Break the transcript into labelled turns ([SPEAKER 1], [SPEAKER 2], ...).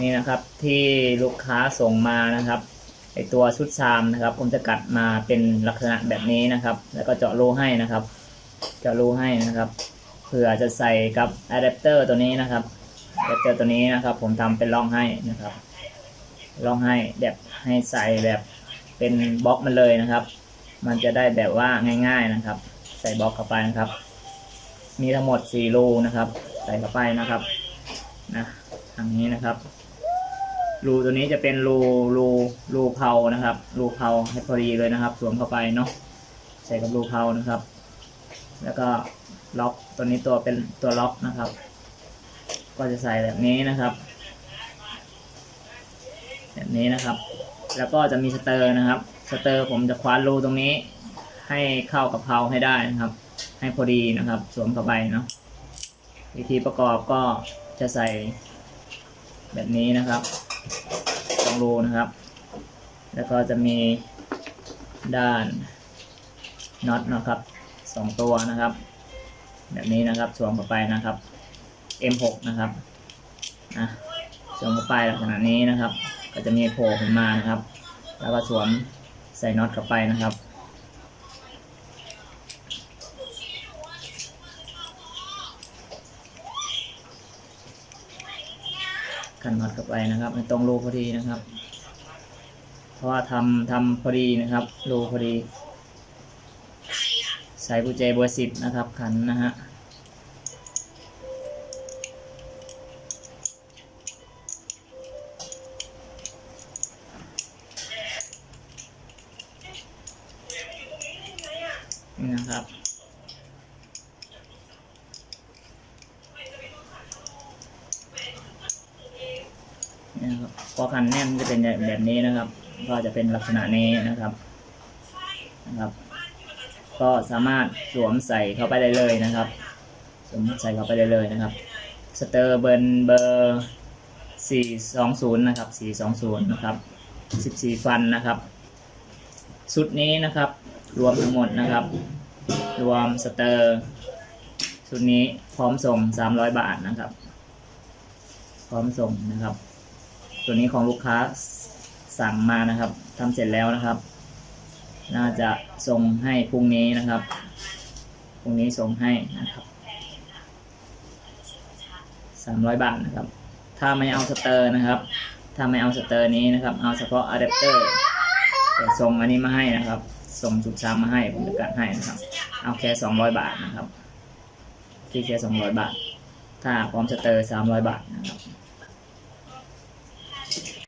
[SPEAKER 1] นี่นะครับที่ลูกค้าส่งมานะครับไอตัวชุดชามนะครับ ผมจะกัดมาเป็นลักษณะแบบนี้นะครับ แล้วก็เจาะรูให้นะครับ เจาะรูให้นะครับเผื่อจะใส่กับอะแดปเตอร์ตัวนี้นะครับอะแดปเตอร์ตัวนี้นะครับ ผมทำเป็นร่องให้นะครับร่องให้แบบให้ใส่แบบเป็นบล็อกมันเลยนะครับ มันจะได้แบบว่าง่าย ๆนะครับ ใส่บล็อกเข้าไปนะครับ มีทั้งหมดสี่รูนะครับ ใส่เข้าไปนะครับนะทางนี้นะครับ รูตัวนี้จะเป็นรูรูรูเพานะครับรูเพาให้พอดีเลยนะครับ สวมเข้าไปเนาะใส่กับรูเพานะครับ แล้วก็ล็อกตัวนี้ตัวเป็นตัวล็อกนะครับ ก็จะใส่แบบนี้นะครับ แบบนี้นะครับ แล้วก็จะมีสเตอร์นะครับ สเตอร์ผมจะคว้านรูตรงนี้ ให้เข้ากับเพาให้ได้นะครับ ให้พอดีนะครับ สวมเข้าไปเนาะวิธีประกอบก็จะใส่ แบบนี้นะครับสองรูนะครับ แล้วก็จะมีด้านน็อตนะครับสองตัวนะครับ แบบนี้นะครับสวมเข้าไปนะครับ M6 นะครับนะสวมเข้าไปลักษณะนี้นะครับ ก็จะมีโผล่ขึ้นมานะครับ แล้วก็สวมใส่น็อตเข้าไปนะครับ ขันน็อตเข้าไปนะครับในตรงรูพอดีนะครับ เพราะว่าทำทำพอดีนะครับรูพอดี ใส่กุญแจเบอร์สิบนะครับขันนะฮะนี่นะครับ นะครับพอคันแน่นจะเป็นแบบนี้นะครับ ก็จะเป็นลักษณะนี้นะครับนะครับ ก็สามารถสวมใส่เข้าไปได้เลยนะครับ สวมใส่เข้าไปได้เลยนะครับสเตอร์เบิร์นเบอร์420นะครับ420นะครับ14 ฟันนะครับชุดนี้นะครับ รวมทั้งหมดนะครับ รวมสเตอร์ชุดนี้พร้อมส่ง 300 บาทนะครับ พร้อมส่งนะครับ ตัวนี้ของลูกค้าสั่งมานะครับทำเสร็จแล้วนะครับ น่าจะส่งให้พรุ่งนี้นะครับพรุ่งนี้ส่งให้นะครับสามร้อยบาทนะครับ ถ้าไม่เอาสเตอร์นะครับ ถ้าไม่เอาสเตอร์นี้นะครับ เอาเฉพาะอะแดปเตอร์แต่ส่งอันนี้มาให้นะครับ ส่งจุดซ้ำมาให้ผมจะกัดให้นะครับ เอาแค่สองร้อยบาทนะครับ ที่แค่สองร้อยบาท ถ้าพร้อมสเตอร์สามร้อยบาทนะครับ